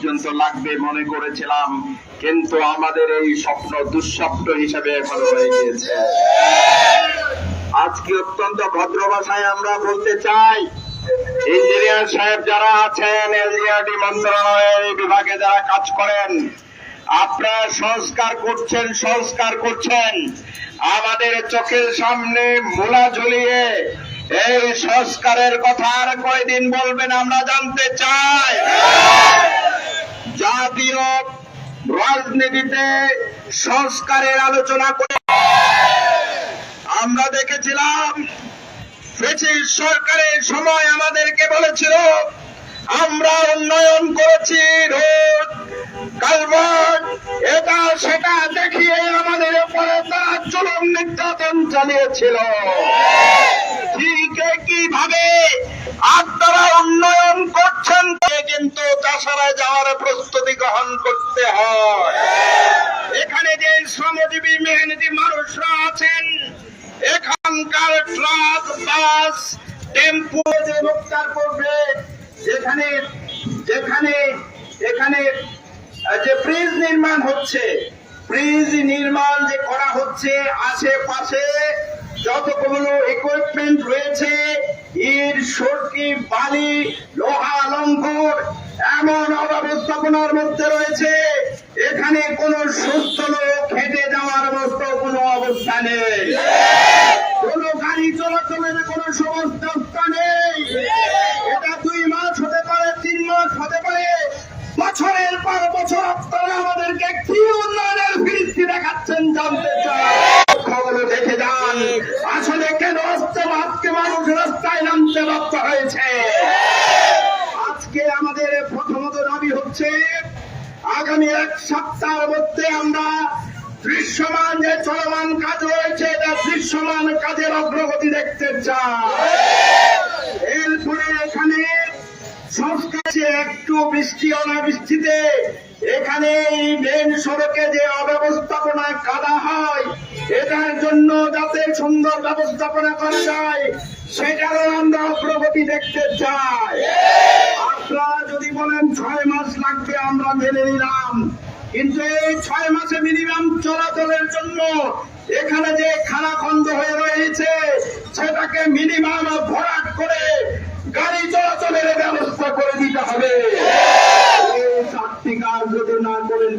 পর্যন্ত লাগবে মনে করেছিলাম, কিন্তু আমাদের এই স্বপ্ন দুঃস্বপ্ন হিসাবে এখন হয়ে গিয়েছে। আজকে অত্যন্ত ভদ্র ভাষায় আমরা বলতে চাই, ইঞ্জিনিয়ার সাহেব যারা আছেন, এলজিআরডি মন্ত্রণালয়ের বিভাগে যারা কাজ করেন, আপনারা সংস্কার করছেন সংস্কার করছেন। আমাদের চোখের সামনে মূলা ঝুলিয়ে এই সংস্কারের কথা আর কয়দিন বলবেন আমরা জানতে চাই। জাতীয় রাজনীতিতে সংস্কারের আলোচনা করে। আমরা দেখেছিলাম, ব্রিটিশ সরকারের সময় আমাদেরকে বলেছিল, আমরা উন্নয়ন করেছি, রোড, কালভার্ট, এটা, সেটা দেখিয়ে আমাদের উপরে তারা চরম নির্যাতন চালিয়েছিল। ঠিক কীভাবে আপনারা উন্নয়ন করছেন কিন্তু চাষারা গ্রহণ করতে হয়। এখানে যে শ্রমজীবী মেহনতি মানুষরা আছেন, এখানকার ট্রাক, বাস, টেম্পো যে রোজগার করবে, যেখানে যেখানে এখানে যে ব্রিজ নির্মাণ হচ্ছে, ব্রিজ নির্মাণ যে করা হচ্ছে, আশেপাশে যতগুলো ইকুইপমেন্ট রয়েছে, ইট, সরকি, বালি, লোহা লঙ্কর এমন অব্যবস্থাপনার মধ্যে রয়েছে। এখানে কোন সুস্থ লোক হেঁটে যাওয়ার মতো কোনো অবস্থা নেই। কোন গাড়ি চলাচলের কোন ব্যবস্থা নেই। এটা দুই মাস হতে পারে, তিন মাস হতে পারে। বছরের পর বছর আপনারা আমাদেরকে কি উন্নয়নের ফিরিস্তি দেখাচ্ছেন জানতে চাই। দেখে যান। আসলে কেন আসতে আজকে মানুষ রাস্তায় নামতে বাধ্য হয়েছে? আজকে আমাদের হচ্ছে, আগামী এক সপ্তাহের মধ্যে আমরা দৃশ্যমান যে চলমান কাজ রয়েছে, এটা দৃশ্যমান কাজের অগ্রগতি দেখতে চাই। এরপরে এখানে একটু বৃষ্টি অনাবৃষ্টিতে। এখানে মেন সড়কে যে অব্যবস্থাপনা কাদা হয়, এটার জন্য যাতে সুন্দর ব্যবস্থাপনা করা যায়, সেটারও আমরা অগ্রগতি দেখতে চাই। যদি বলেন ছয় মাস লাগবে, আমরা মেনে নিলাম। কিন্তু এই ছয় মাসে মিনিমাম চলাচলের জন্য এখানে যে খানা খন্দ হয়ে রয়েছে, সেটাকে মিনিমাম ভরাট করে গাড়ি চলাচলের ব্যবস্থা করে দিতে হবে। চারটি কাজ যদি না করেন